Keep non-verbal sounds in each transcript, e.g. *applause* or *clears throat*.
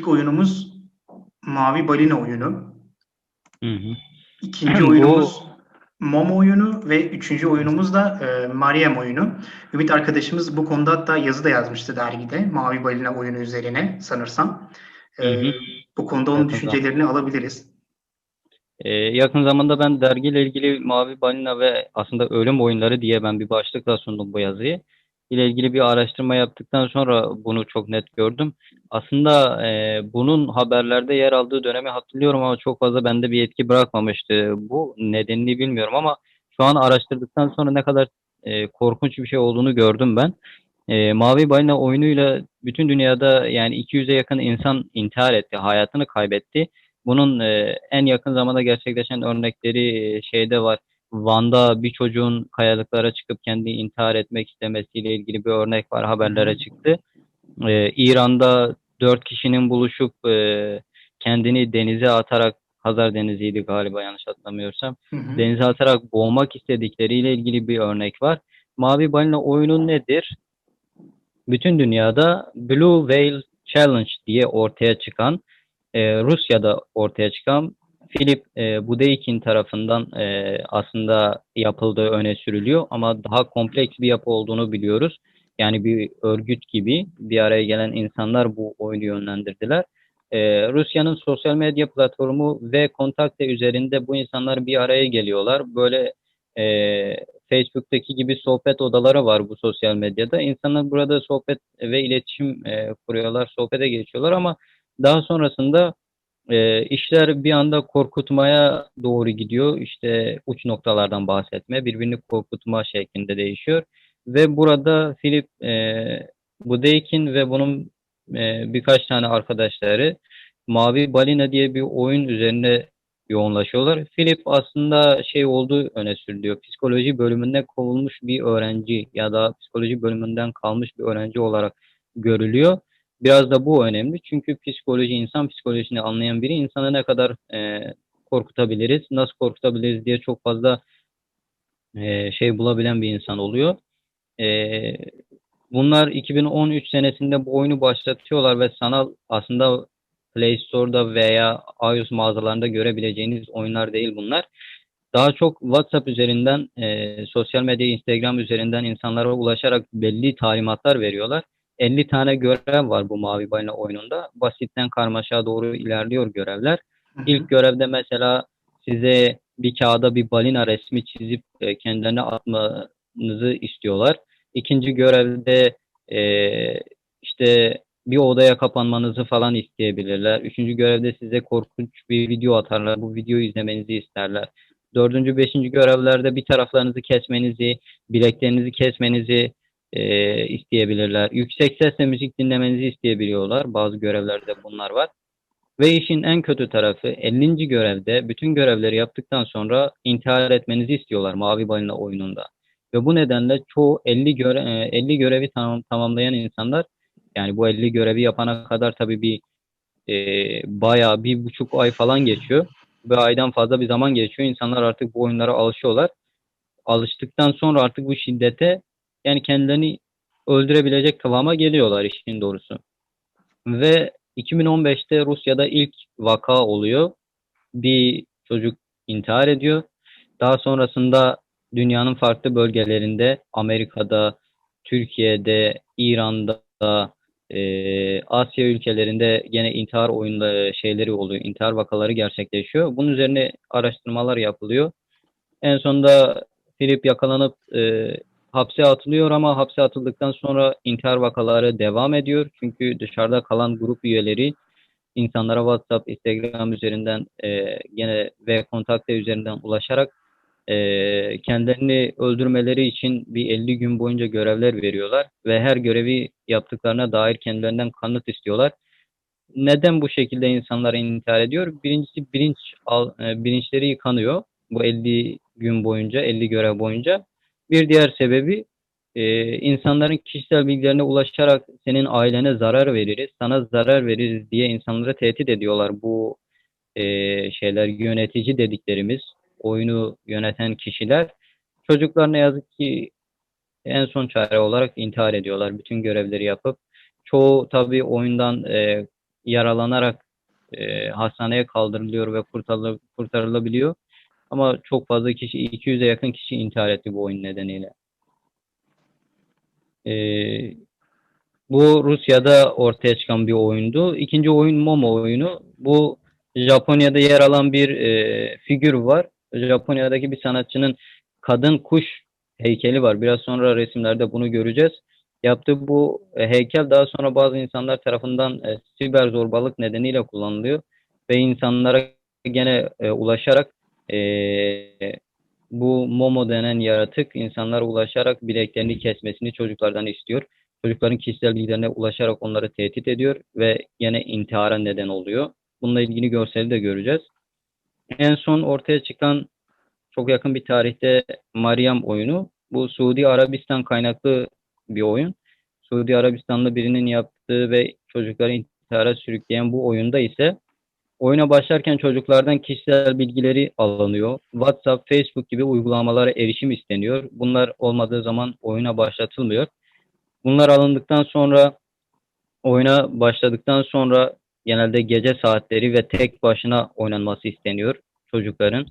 ilk oyunumuz Mavi Balina oyunu. Hı hı. İkinci *clears throat* oyunumuz Mom oyunu ve üçüncü oyunumuz da e, Mariam oyunu. Ümit arkadaşımız bu konuda hatta yazı da yazmıştı dergide. Mavi Balina oyunu üzerine sanırsam. E, Hı hı. bu konuda onun Yakın düşüncelerini alabiliriz. Ee, yakın zamanda ben dergiyle ilgili Mavi Balina ve aslında ölüm oyunları diye ben bir başlıkla sundum bu yazıyı. İle ilgili bir araştırma yaptıktan sonra bunu çok net gördüm. Aslında e, bunun haberlerde yer aldığı dönemi hatırlıyorum ama çok fazla bende bir etki bırakmamıştı. Bu nedenini bilmiyorum ama şu an araştırdıktan sonra ne kadar e, korkunç bir şey olduğunu gördüm ben. E, Mavi Balina oyunuyla bütün dünyada yani 200'e yakın insan intihar etti, hayatını kaybetti. Bunun e, en yakın zamanda gerçekleşen örnekleri e, şeyde var. Van'da bir çocuğun kayalıklara çıkıp kendi intihar etmek istemesiyle ilgili bir örnek var haberlere çıktı. E, İran'da dört kişinin buluşup e, kendini denize atarak Hazar Denizi'ydi galiba yanlış hatırlamıyorsam. Hı hı. Denize atarak boğmak istedikleriyle ilgili bir örnek var. Mavi balina oyunu nedir? Bütün dünyada Blue Whale Challenge diye ortaya çıkan e, Rusya'da ortaya çıkan Philip e, Budeikin tarafından e, aslında yapıldığı öne sürülüyor ama daha kompleks bir yapı olduğunu biliyoruz. Yani bir örgüt gibi bir araya gelen insanlar bu oyunu yönlendirdiler. E, Rusya'nın sosyal medya platformu ve kontakte üzerinde bu insanlar bir araya geliyorlar. Böyle e, Facebook'taki gibi sohbet odaları var bu sosyal medyada. İnsanlar burada sohbet ve iletişim e, kuruyorlar, sohbete geçiyorlar ama daha sonrasında e, işler bir anda korkutmaya doğru gidiyor. İşte uç noktalardan bahsetme, birbirini korkutma şeklinde değişiyor. Ve burada Philip e, Budeikin ve bunun e, birkaç tane arkadaşları Mavi Balina diye bir oyun üzerine yoğunlaşıyorlar. Philip aslında şey olduğu öne sürülüyor. Psikoloji bölümünde kovulmuş bir öğrenci ya da psikoloji bölümünden kalmış bir öğrenci olarak görülüyor. Biraz da bu önemli. Çünkü psikoloji, insan psikolojisini anlayan biri insanı ne kadar e, korkutabiliriz, nasıl korkutabiliriz diye çok fazla e, şey bulabilen bir insan oluyor. E, bunlar 2013 senesinde bu oyunu başlatıyorlar ve sanal aslında Play Store'da veya iOS mağazalarında görebileceğiniz oyunlar değil bunlar. Daha çok WhatsApp üzerinden, e, sosyal medya, Instagram üzerinden insanlara ulaşarak belli talimatlar veriyorlar. 50 tane görev var bu Mavi Balina oyununda. Basitten karmaşa doğru ilerliyor görevler. Hı hı. İlk görevde mesela size bir kağıda bir balina resmi çizip e, kendilerine atmanızı istiyorlar. İkinci görevde e, işte bir odaya kapanmanızı falan isteyebilirler. Üçüncü görevde size korkunç bir video atarlar. Bu videoyu izlemenizi isterler. Dördüncü, beşinci görevlerde bir taraflarınızı kesmenizi, bileklerinizi kesmenizi e, isteyebilirler. Yüksek sesle müzik dinlemenizi isteyebiliyorlar. Bazı görevlerde bunlar var. Ve işin en kötü tarafı 50. görevde bütün görevleri yaptıktan sonra intihar etmenizi istiyorlar Mavi Balina oyununda. Ve bu nedenle çoğu 50 göre e, 50 görevi tamam, tamamlayan insanlar yani bu 50 görevi yapana kadar tabii bir e, bayağı bir buçuk ay falan geçiyor. Ve aydan fazla bir zaman geçiyor. İnsanlar artık bu oyunlara alışıyorlar. Alıştıktan sonra artık bu şiddete yani kendilerini öldürebilecek kıvama geliyorlar işin doğrusu. Ve 2015'te Rusya'da ilk vaka oluyor. Bir çocuk intihar ediyor. Daha sonrasında dünyanın farklı bölgelerinde, Amerika'da, Türkiye'de, İran'da, e, Asya ülkelerinde gene intihar oyunları şeyleri oluyor, intihar vakaları gerçekleşiyor. Bunun üzerine araştırmalar yapılıyor. En sonunda Filip yakalanıp e, hapse atılıyor ama hapse atıldıktan sonra intihar vakaları devam ediyor. Çünkü dışarıda kalan grup üyeleri insanlara WhatsApp, Instagram üzerinden e, gene ve kontakte üzerinden ulaşarak e, kendilerini öldürmeleri için bir 50 gün boyunca görevler veriyorlar ve her görevi yaptıklarına dair kendilerinden kanıt istiyorlar. Neden bu şekilde insanlar intihar ediyor? Birincisi bilinç al, e, bilinçleri yıkanıyor bu 50 gün boyunca, 50 görev boyunca. Bir diğer sebebi e, insanların kişisel bilgilerine ulaşarak senin ailene zarar veririz, sana zarar veririz diye insanları tehdit ediyorlar bu e, şeyler yönetici dediklerimiz oyunu yöneten kişiler çocuklar ne yazık ki en son çare olarak intihar ediyorlar bütün görevleri yapıp çoğu tabii oyundan e, yaralanarak e, hastaneye kaldırılıyor ve kurtarıl kurtarılabiliyor. Ama çok fazla kişi, 200'e yakın kişi intihar etti bu oyun nedeniyle. E, bu Rusya'da ortaya çıkan bir oyundu. İkinci oyun Momo oyunu. Bu Japonya'da yer alan bir e, figür var. Japonya'daki bir sanatçının kadın kuş heykeli var. Biraz sonra resimlerde bunu göreceğiz. Yaptığı bu heykel daha sonra bazı insanlar tarafından e, siber zorbalık nedeniyle kullanılıyor ve insanlara gene e, ulaşarak e, bu Momo denen yaratık insanlara ulaşarak bileklerini kesmesini çocuklardan istiyor. Çocukların kişisel bilgilerine ulaşarak onları tehdit ediyor ve gene intihara neden oluyor. Bununla ilgili görseli de göreceğiz. En son ortaya çıkan çok yakın bir tarihte Mariam oyunu. Bu Suudi Arabistan kaynaklı bir oyun. Suudi Arabistanlı birinin yaptığı ve çocukları intihara sürükleyen bu oyunda ise oyuna başlarken çocuklardan kişisel bilgileri alınıyor. WhatsApp, Facebook gibi uygulamalara erişim isteniyor. Bunlar olmadığı zaman oyuna başlatılmıyor. Bunlar alındıktan sonra oyuna başladıktan sonra genelde gece saatleri ve tek başına oynanması isteniyor çocukların.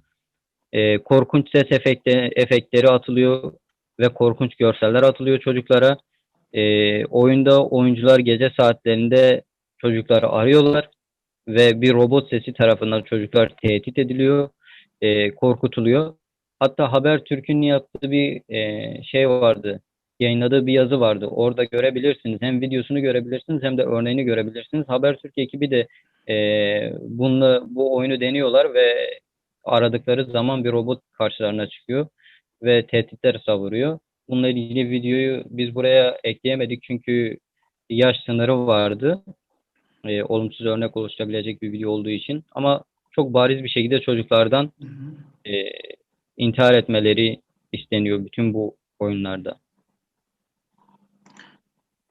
E, korkunç ses efekte, efektleri atılıyor ve korkunç görseller atılıyor çocuklara. E, oyunda oyuncular gece saatlerinde çocukları arıyorlar ve bir robot sesi tarafından çocuklar tehdit ediliyor, e, korkutuluyor. Hatta Habertürk'ün yaptığı bir e, şey vardı, yayınladığı bir yazı vardı. Orada görebilirsiniz. Hem videosunu görebilirsiniz hem de örneğini görebilirsiniz. Habertürk ekibi de e, bununla, bu oyunu deniyorlar ve aradıkları zaman bir robot karşılarına çıkıyor ve tehditler savuruyor. Bununla ilgili videoyu biz buraya ekleyemedik çünkü yaş sınırı vardı. E, olumsuz örnek oluşturabilecek bir video olduğu için. Ama çok bariz bir şekilde çocuklardan e, intihar etmeleri isteniyor bütün bu oyunlarda.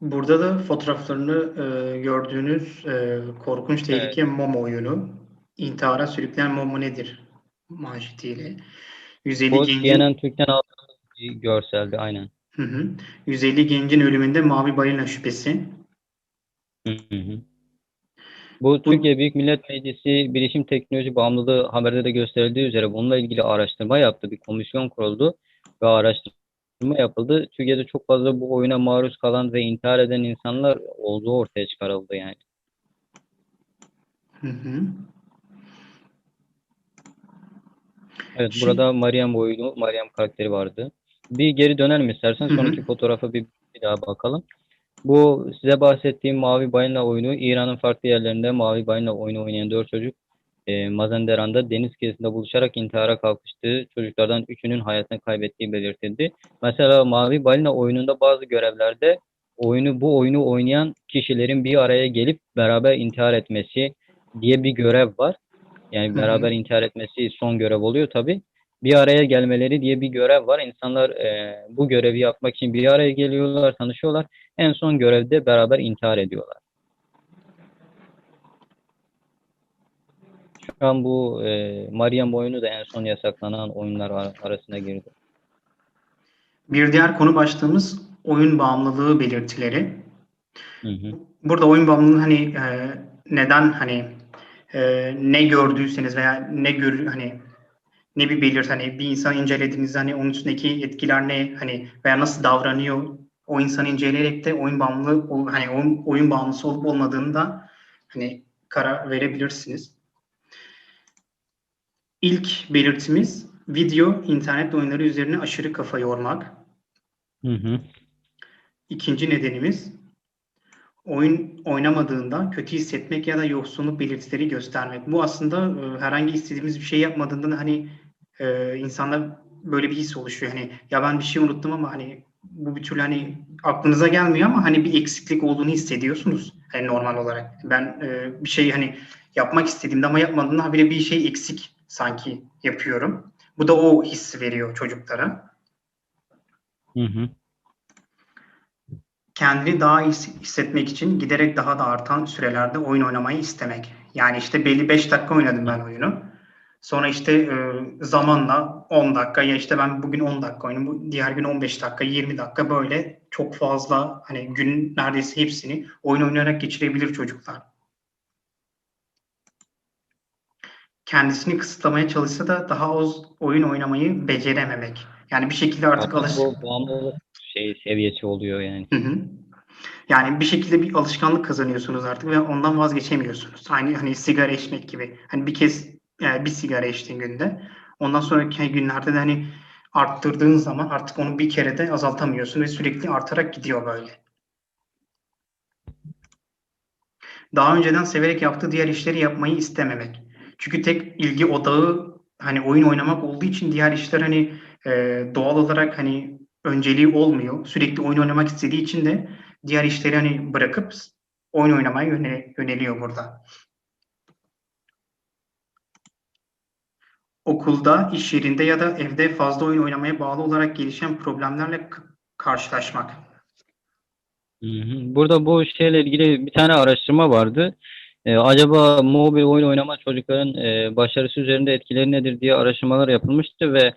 Burada da fotoğraflarını e, gördüğünüz e, korkunç tehlike evet. Momo oyunu. İntihara sürükleyen Momo nedir? Manşetiyle. 150 Bu gencin, CNN Türk'ten aldığımız bir görseldi aynen. Hı hı. 150 gencin ölümünde mavi balina şüphesi. Hı hı. Bu Türkiye Büyük Millet Meclisi Bilişim Teknoloji Bağımlılığı haberde de gösterildiği üzere bununla ilgili araştırma yaptı. Bir komisyon kuruldu ve araştırma yapıldı. Türkiye'de çok fazla bu oyuna maruz kalan ve intihar eden insanlar olduğu ortaya çıkarıldı yani. Hı hı. Evet Şimdi- burada Meryem oyunu, Meryem karakteri vardı. Bir geri dönelim istersen Hı hı. sonraki fotoğrafa bir, bir daha bakalım. Bu size bahsettiğim Mavi Balina oyunu İran'ın farklı yerlerinde Mavi Balina oyunu oynayan dört çocuk e, Mazanderan'da deniz kıyısında buluşarak intihara kalkıştığı çocuklardan üçünün hayatını kaybettiği belirtildi. Mesela Mavi Balina oyununda bazı görevlerde oyunu bu oyunu oynayan kişilerin bir araya gelip beraber intihar etmesi diye bir görev var. Yani beraber intihar etmesi son görev oluyor tabii. Bir araya gelmeleri diye bir görev var. İnsanlar e, bu görevi yapmak için bir araya geliyorlar, tanışıyorlar. En son görevde beraber intihar ediyorlar. Şu an bu e, Mariam oyunu da en son yasaklanan oyunlar ar- arasına girdi. Bir diğer konu başlığımız oyun bağımlılığı belirtileri. Hı hı. Burada oyun bağımlılığı hani e, neden hani e, ne gördüyseniz veya ne gör hani ne bir belirt hani bir insanı incelediğinizde hani onun üstündeki etkiler ne hani veya nasıl davranıyor o insanı inceleyerek de oyun bağımlılığı ol- hani oyun, oyun bağımlısı olup olmadığını da hani karar verebilirsiniz. İlk belirtimiz video internet oyunları üzerine aşırı kafa yormak. Hı hı. İkinci nedenimiz oyun oynamadığında kötü hissetmek ya da yoksunluk belirtileri göstermek. Bu aslında e, herhangi istediğimiz bir şey yapmadığında hani e, insanda böyle bir his oluşuyor. Hani ya ben bir şey unuttum ama hani bu bir türlü hani aklınıza gelmiyor ama hani bir eksiklik olduğunu hissediyorsunuz. Hani normal olarak. Ben e, bir şey hani yapmak istediğimde ama yapmadığımda habire bir şey eksik sanki yapıyorum. Bu da o hissi veriyor çocuklara. Hı hı. kendini daha iyi hissetmek için giderek daha da artan sürelerde oyun oynamayı istemek. Yani işte belli 5 dakika oynadım ben oyunu. Sonra işte e, zamanla 10 dakika ya işte ben bugün 10 dakika oynadım. Diğer gün 15 dakika, 20 dakika böyle çok fazla hani gün neredeyse hepsini oyun oynayarak geçirebilir çocuklar. kendisini kısıtlamaya çalışsa da daha az oyun oynamayı becerememek. Yani bir şekilde artık alış bu bağımlılık şey seviyesi oluyor yani. Hı hı. Yani bir şekilde bir alışkanlık kazanıyorsunuz artık ve ondan vazgeçemiyorsunuz. Aynı hani sigara içmek gibi. Hani bir kez yani bir sigara içtiğin günde ondan sonraki günlerde de hani arttırdığın zaman artık onu bir kere de azaltamıyorsun ve sürekli artarak gidiyor böyle. Daha önceden severek yaptığı diğer işleri yapmayı istememek. Çünkü tek ilgi odağı hani oyun oynamak olduğu için diğer işler hani e, doğal olarak hani önceliği olmuyor. Sürekli oyun oynamak istediği için de diğer işleri hani bırakıp oyun oynamaya yöne- yöneliyor burada. Okulda, iş yerinde ya da evde fazla oyun oynamaya bağlı olarak gelişen problemlerle karşılaşmak. Burada bu şeyle ilgili bir tane araştırma vardı. Ee, acaba mobil oyun oynama çocukların e, başarısı üzerinde etkileri nedir diye araştırmalar yapılmıştı ve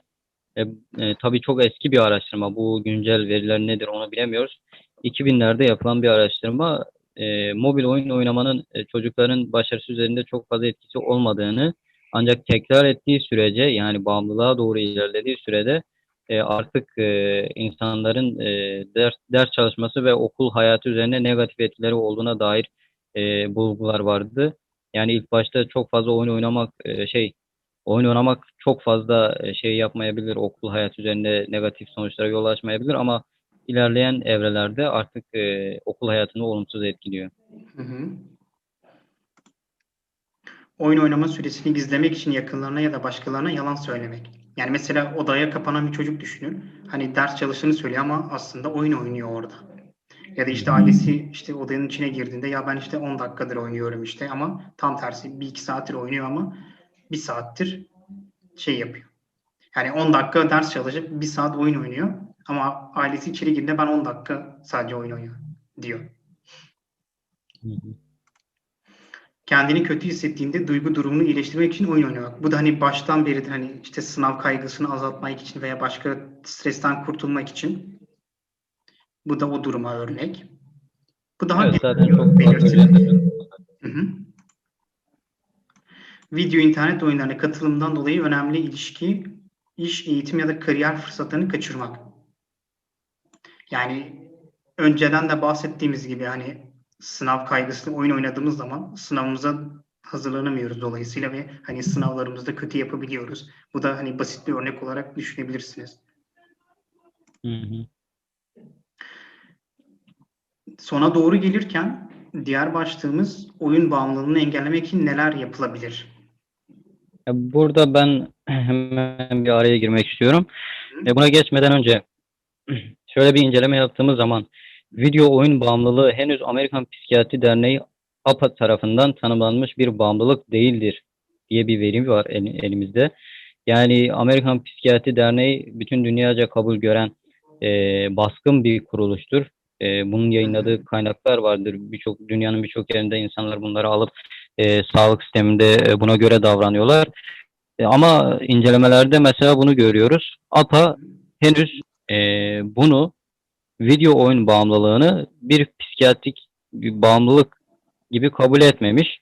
e, e, tabii çok eski bir araştırma. Bu güncel veriler nedir onu bilemiyoruz. 2000'lerde yapılan bir araştırma e, mobil oyun oynamanın e, çocukların başarısı üzerinde çok fazla etkisi olmadığını ancak tekrar ettiği sürece yani bağımlılığa doğru ilerlediği sürede e, artık e, insanların e, ders, ders çalışması ve okul hayatı üzerine negatif etkileri olduğuna dair e, bulgular vardı. Yani ilk başta çok fazla oyun oynamak e, şey oyun oynamak çok fazla e, şey yapmayabilir, okul hayatı üzerinde negatif sonuçlara yol açmayabilir ama ilerleyen evrelerde artık e, okul hayatını olumsuz etkiliyor. Hı hı. Oyun oynama süresini gizlemek için yakınlarına ya da başkalarına yalan söylemek. Yani mesela odaya kapanan bir çocuk düşünün. Hani ders çalıştığını söylüyor ama aslında oyun oynuyor orada. Ya da işte ailesi işte odanın içine girdiğinde ya ben işte 10 dakikadır oynuyorum işte ama tam tersi 1-2 saattir oynuyor ama 1 saattir şey yapıyor. Yani 10 dakika ders çalışıp 1 saat oyun oynuyor ama ailesi içeri girdiğinde ben 10 dakika sadece oyun oynuyorum diyor. Hı hı. Kendini kötü hissettiğinde duygu durumunu iyileştirmek için oyun oynamak. Bu da hani baştan beridir hani işte sınav kaygısını azaltmak için veya başka stresten kurtulmak için. Bu da o duruma örnek. Bu daha Evet, zaten çok hı. Video internet oyunlarına katılımdan dolayı önemli ilişki, iş, eğitim ya da kariyer fırsatlarını kaçırmak. Yani önceden de bahsettiğimiz gibi hani sınav kaygısını oyun oynadığımız zaman sınavımıza hazırlanamıyoruz dolayısıyla ve hani sınavlarımızda kötü yapabiliyoruz. Bu da hani basit bir örnek olarak düşünebilirsiniz. Hı hı. Sona doğru gelirken diğer başlığımız oyun bağımlılığını engellemek için neler yapılabilir? Ya Burada ben hemen bir araya girmek istiyorum. Hı. E, buna geçmeden önce *clears throat* şöyle bir inceleme yaptığımız zaman video oyun bağımlılığı henüz Amerikan Psikiyatri Derneği APA tarafından tanımlanmış bir bağımlılık değildir diye bir veri var el- elimizde. Yani Amerikan Psikiyatri Derneği bütün dünyaca kabul gören e, baskın bir kuruluştur. E, bunun yayınladığı kaynaklar vardır. Birçok dünyanın birçok yerinde insanlar bunları alıp e, sağlık sisteminde e, buna göre davranıyorlar. E, ama incelemelerde mesela bunu görüyoruz. APA henüz e, bunu video oyun bağımlılığını bir psikiyatrik bir bağımlılık gibi kabul etmemiş.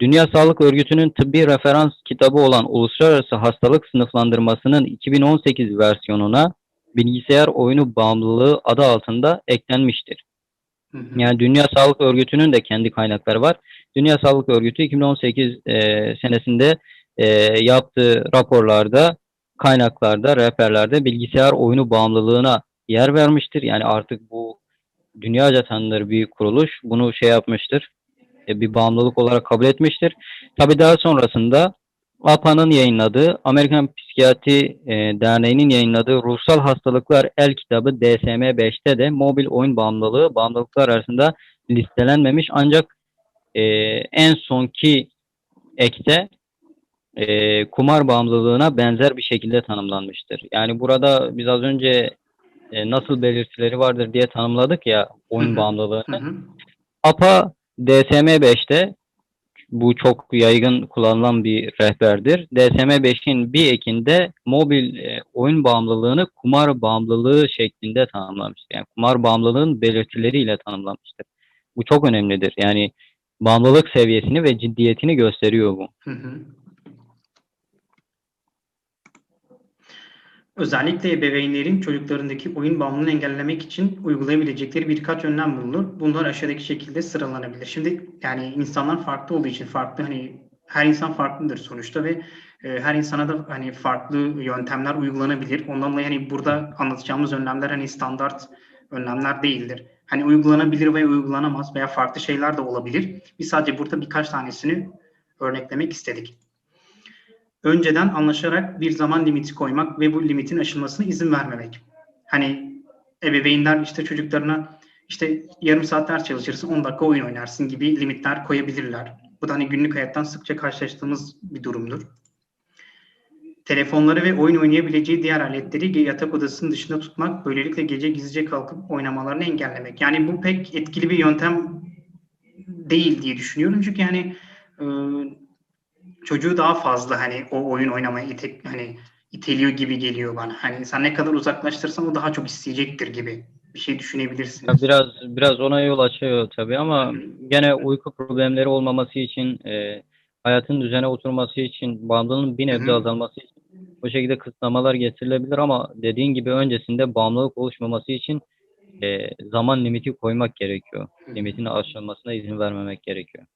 Dünya Sağlık Örgütü'nün tıbbi referans kitabı olan Uluslararası Hastalık Sınıflandırması'nın 2018 versiyonuna bilgisayar oyunu bağımlılığı adı altında eklenmiştir. Hı hı. Yani Dünya Sağlık Örgütü'nün de kendi kaynakları var. Dünya Sağlık Örgütü 2018 e, senesinde e, yaptığı raporlarda, kaynaklarda, rehberlerde bilgisayar oyunu bağımlılığına yer vermiştir. Yani artık bu dünyaca tanınır bir kuruluş bunu şey yapmıştır, e, bir bağımlılık olarak kabul etmiştir. Tabii daha sonrasında APA'nın yayınladığı, Amerikan Psikiyatri e, Derneği'nin yayınladığı Ruhsal Hastalıklar El kitabı DSM-5'te de mobil oyun bağımlılığı bağımlılıklar arasında listelenmemiş ancak e, en sonki ekte e, kumar bağımlılığına benzer bir şekilde tanımlanmıştır. Yani burada biz az önce e, nasıl belirtileri vardır diye tanımladık ya oyun hı. bağımlılığını. APA DSM-5'te bu çok yaygın kullanılan bir rehberdir. DSM-5'in bir ekinde mobil e, oyun bağımlılığını kumar bağımlılığı şeklinde tanımlamıştır. Yani kumar bağımlılığın belirtileriyle tanımlamıştır. Bu çok önemlidir. Yani bağımlılık seviyesini ve ciddiyetini gösteriyor bu. Hı hı. Özellikle ebeveynlerin çocuklarındaki oyun bağımlılığını engellemek için uygulayabilecekleri birkaç önlem bulunur. Bunlar aşağıdaki şekilde sıralanabilir. Şimdi yani insanlar farklı olduğu için farklı hani her insan farklıdır sonuçta ve e, her insana da hani farklı yöntemler uygulanabilir. Ondan dolayı hani burada anlatacağımız önlemler hani standart önlemler değildir. Hani uygulanabilir ve uygulanamaz veya farklı şeyler de olabilir. Biz sadece burada birkaç tanesini örneklemek istedik. Önceden anlaşarak bir zaman limiti koymak ve bu limitin aşılmasına izin vermemek. Hani ebeveynler işte çocuklarına işte yarım saat ders çalışırsın 10 dakika oyun oynarsın gibi limitler koyabilirler. Bu da hani günlük hayattan sıkça karşılaştığımız bir durumdur. Telefonları ve oyun oynayabileceği diğer aletleri yatak odasının dışında tutmak, böylelikle gece gizlice kalkıp oynamalarını engellemek. Yani bu pek etkili bir yöntem değil diye düşünüyorum. Çünkü yani e, çocuğu daha fazla hani o oyun oynamaya ite, hani iteliyor gibi geliyor bana. Hani sen ne kadar uzaklaştırsan o daha çok isteyecektir gibi bir şey düşünebilirsiniz. Ya biraz biraz ona yol açıyor tabii ama gene uyku problemleri olmaması için e, hayatın düzene oturması için bağımlılığın bir nebze azalması için bu şekilde kısıtlamalar getirilebilir ama dediğin gibi öncesinde bağımlılık oluşmaması için e, zaman limiti koymak gerekiyor. Limitin aşılmasına izin vermemek gerekiyor.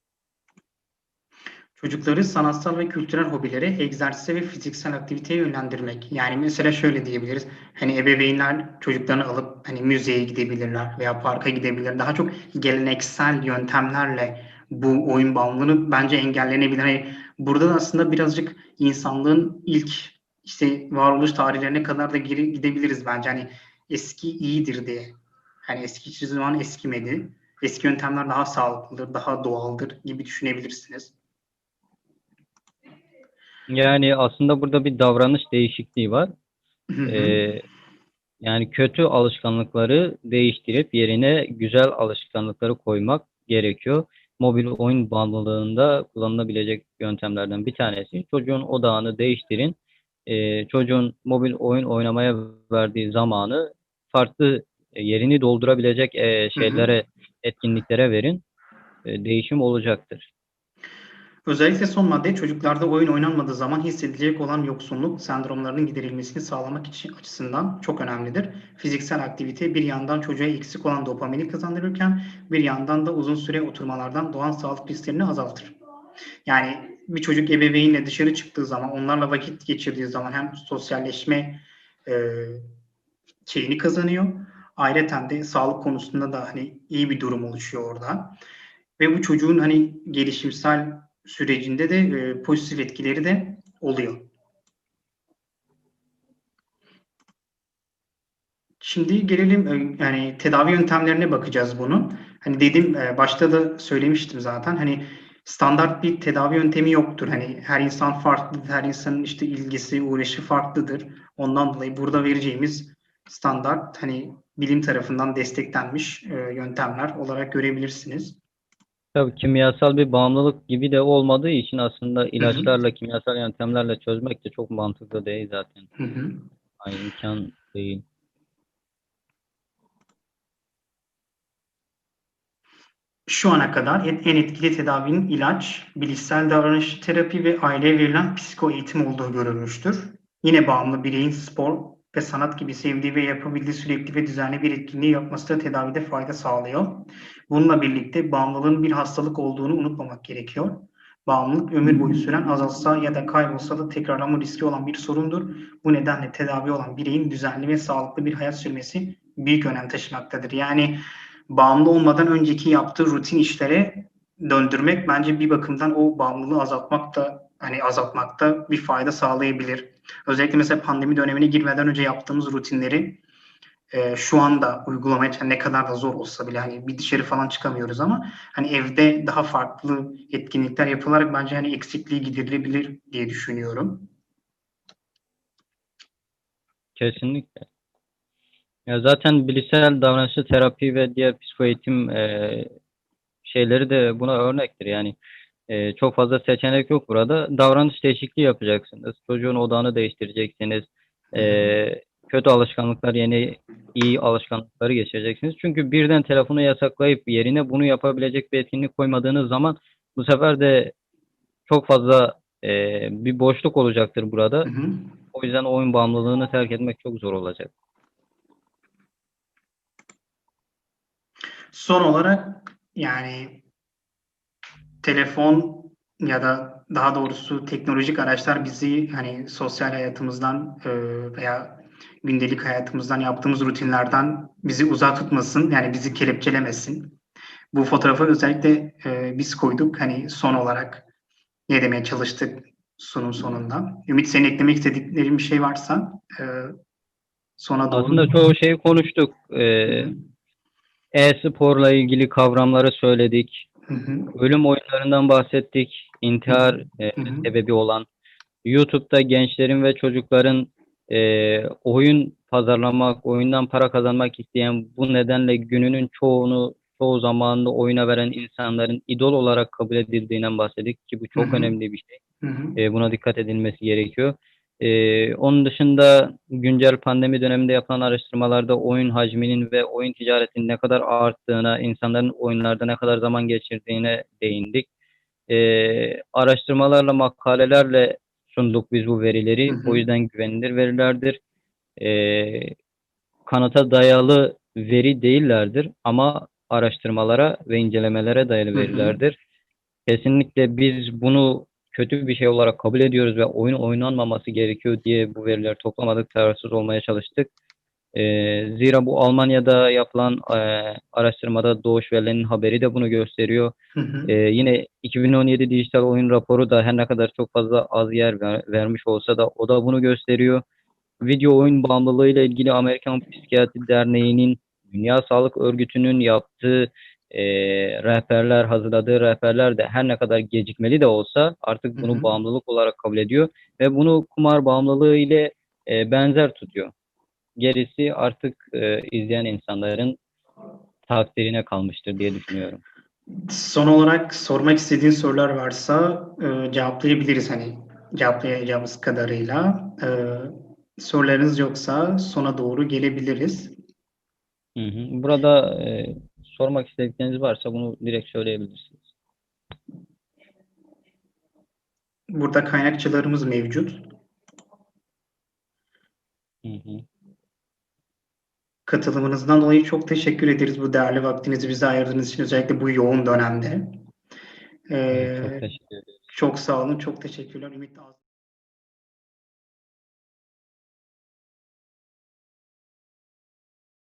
Çocukları sanatsal ve kültürel hobilere, egzersize ve fiziksel aktiviteye yönlendirmek. Yani mesela şöyle diyebiliriz. Hani ebeveynler çocuklarını alıp hani müzeye gidebilirler veya parka gidebilirler. Daha çok geleneksel yöntemlerle bu oyun bağımlılığını bence engellenebilir. Hani burada da aslında birazcık insanlığın ilk işte varoluş tarihlerine kadar da geri gidebiliriz bence. Hani eski iyidir diye. Hani eski hiçbir zaman eskimedi. Eski yöntemler daha sağlıklıdır, daha doğaldır gibi düşünebilirsiniz. Yani aslında burada bir davranış değişikliği var. Ee, yani kötü alışkanlıkları değiştirip yerine güzel alışkanlıkları koymak gerekiyor. Mobil oyun bağımlılığında kullanılabilecek yöntemlerden bir tanesi. Çocuğun odağını değiştirin. Ee, çocuğun mobil oyun oynamaya verdiği zamanı farklı e, yerini doldurabilecek e, şeylere, etkinliklere verin. E, değişim olacaktır. Özellikle son madde çocuklarda oyun oynanmadığı zaman hissedilecek olan yoksunluk sendromlarının giderilmesini sağlamak için açısından çok önemlidir. Fiziksel aktivite bir yandan çocuğa eksik olan dopamini kazandırırken bir yandan da uzun süre oturmalardan doğan sağlık risklerini azaltır. Yani bir çocuk ebeveynle dışarı çıktığı zaman, onlarla vakit geçirdiği zaman hem sosyalleşme e, şeyini kazanıyor. Ayrıca de sağlık konusunda da hani iyi bir durum oluşuyor orada. Ve bu çocuğun hani gelişimsel sürecinde de e, pozitif etkileri de oluyor. Şimdi gelelim e, yani tedavi yöntemlerine bakacağız bunu. Hani dedim e, başta da söylemiştim zaten. Hani standart bir tedavi yöntemi yoktur. Hani her insan farklıdır. Her insanın işte ilgisi, uğraşı farklıdır. Ondan dolayı burada vereceğimiz standart hani bilim tarafından desteklenmiş e, yöntemler olarak görebilirsiniz. Tabii kimyasal bir bağımlılık gibi de olmadığı için aslında ilaçlarla, kimyasal yöntemlerle çözmek de çok mantıklı değil zaten. Hı hı. Yani imkan değil. Şu ana kadar en en etkili tedavinin ilaç, bilişsel davranış terapi ve aileye verilen psiko eğitim olduğu görülmüştür. Yine bağımlı bireyin spor ve sanat gibi sevdiği ve yapabildiği sürekli ve düzenli bir etkinliği yapması da tedavide fayda sağlıyor. Bununla birlikte bağımlılığın bir hastalık olduğunu unutmamak gerekiyor. Bağımlılık ömür boyu süren azalsa ya da kaybolsa da tekrarlama riski olan bir sorundur. Bu nedenle tedavi olan bireyin düzenli ve sağlıklı bir hayat sürmesi büyük önem taşımaktadır. Yani bağımlı olmadan önceki yaptığı rutin işlere döndürmek bence bir bakımdan o bağımlılığı azaltmak da hani azaltmakta bir fayda sağlayabilir. Özellikle mesela pandemi dönemine girmeden önce yaptığımız rutinleri e, şu anda uygulamaya ne kadar da zor olsa bile hani bir dışarı falan çıkamıyoruz ama hani evde daha farklı etkinlikler yapılarak bence hani eksikliği giderilebilir diye düşünüyorum. Kesinlikle. Ya zaten bilişsel davranışçı terapi ve diğer psikoeğitim e, şeyleri de buna örnektir. Yani e, çok fazla seçenek yok burada. Davranış değişikliği yapacaksınız. Çocuğun odağını değiştireceksiniz. E, kötü alışkanlıklar yeni iyi alışkanlıkları geçireceksiniz. Çünkü birden telefonu yasaklayıp yerine bunu yapabilecek bir etkinlik koymadığınız zaman bu sefer de çok fazla e, bir boşluk olacaktır burada. Hı hı. O yüzden oyun bağımlılığını terk etmek çok zor olacak. Son olarak yani telefon ya da daha doğrusu teknolojik araçlar bizi hani sosyal hayatımızdan e, veya gündelik hayatımızdan yaptığımız rutinlerden bizi uzak tutmasın. Yani bizi kelepçelemesin. Bu fotoğrafı özellikle e, biz koyduk. Hani son olarak ne demeye çalıştık sunum sonunda. Ümit senin eklemek istediklerin bir şey varsa e, sona doğru. Aslında çoğu şeyi konuştuk. Ee, e-sporla ilgili kavramları söyledik. Hı hı, Ölüm oyunlarından bahsettik. İntihar e, Hı hı. sebebi olan. YouTube'da gençlerin ve çocukların e, oyun pazarlamak, oyundan para kazanmak isteyen bu nedenle gününün çoğunu çoğu zamanını oyuna veren insanların idol olarak kabul edildiğinden bahsettik ki bu çok Hı hı. önemli bir şey. E, buna dikkat edilmesi gerekiyor. E, onun dışında güncel pandemi döneminde yapılan araştırmalarda oyun hacminin ve oyun ticaretinin ne kadar arttığına, insanların oyunlarda ne kadar zaman geçirdiğine değindik. E, araştırmalarla, makalelerle sunduk biz bu verileri. Hı hı. O yüzden güvenilir verilerdir. E, kanıta dayalı veri değillerdir ama araştırmalara ve incelemelere dayalı Hı hı. verilerdir. Kesinlikle biz bunu kötü bir şey olarak kabul ediyoruz ve oyun oynanmaması gerekiyor diye bu verileri toplamadık, kararsız olmaya çalıştık. Ee, zira bu Almanya'da yapılan e, araştırmada Doğuş Welle'nin haberi de bunu gösteriyor. hı hı. Ee, yine 2017 dijital oyun raporu da her ne kadar çok fazla az yer ver- vermiş olsa da o da bunu gösteriyor. Video oyun bağımlılığı ile ilgili Amerikan Psikiyatri Derneği'nin Dünya Sağlık Örgütü'nün yaptığı e, rehberler, hazırladığı rehberler de her ne kadar gecikmeli de olsa artık bunu Hı hı. bağımlılık olarak kabul ediyor ve bunu kumar bağımlılığı ile e, benzer tutuyor. Gerisi artık e, izleyen insanların takdirine kalmıştır diye düşünüyorum. Son olarak sormak istediğin sorular varsa e, cevaplayabiliriz hani cevaplayacağımız kadarıyla. E, sorularınız yoksa sona doğru gelebiliriz. Hı hı. Burada e, sormak istedikleriniz varsa bunu direkt söyleyebilirsiniz. Burada kaynakçalarımız mevcut. Hı hı. Katılımınızdan dolayı çok teşekkür ederiz bu değerli vaktinizi bize ayırdığınız için özellikle bu yoğun dönemde. E, Evet, çok teşekkür ederim. çok sağ olun, çok teşekkürler. Ümit